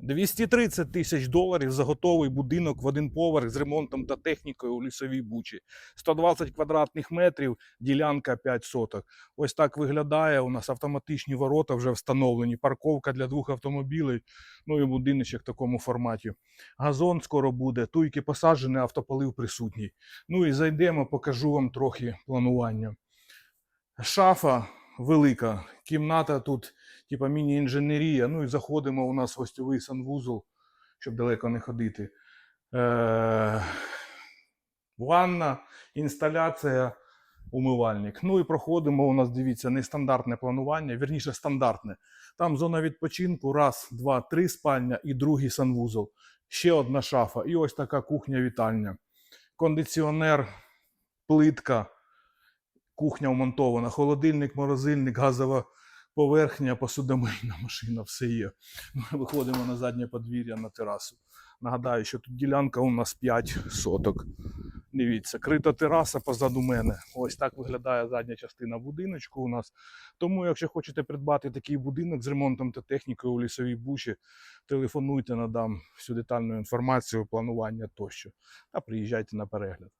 230 тисяч доларів за готовий будинок в один поверх з ремонтом та технікою у лісовій бучі. 120 квадратних метрів, ділянка 5 соток. Ось так виглядає. У нас автоматичні ворота вже встановлені, парковка для двох автомобілів, ну і будиночок в такому форматі. Газон скоро буде, туйки посаджені, автополив присутній. Ну і зайдемо, покажу вам трохи планування. Шафа велика, кімната тут, типа міні-інженерія. Ну і заходимо у нас гостьовий санвузол, щоб далеко не ходити. Е- ванна, інсталяція, умивальник. Ну і проходимо у нас, дивіться, нестандартне планування, вірніше стандартне. Там зона відпочинку, раз, два, три спальня і другий санвузол. Ще одна шафа. І ось така кухня-вітальня. Кондиціонер, плитка, кухня вмонтована, холодильник, морозильник, газова поверхня, посудомийна машина, все є. Ми виходимо на заднє подвір'я на терасу. Нагадаю, що тут ділянка у нас 5 соток. Дивіться, крита тераса позаду мене. Ось так виглядає задня частина будиночку у нас. Тому, якщо хочете придбати такий будинок з ремонтом та технікою у лісовій буші, телефонуйте, надам всю детальну інформацію, планування тощо. Та приїжджайте на перегляд.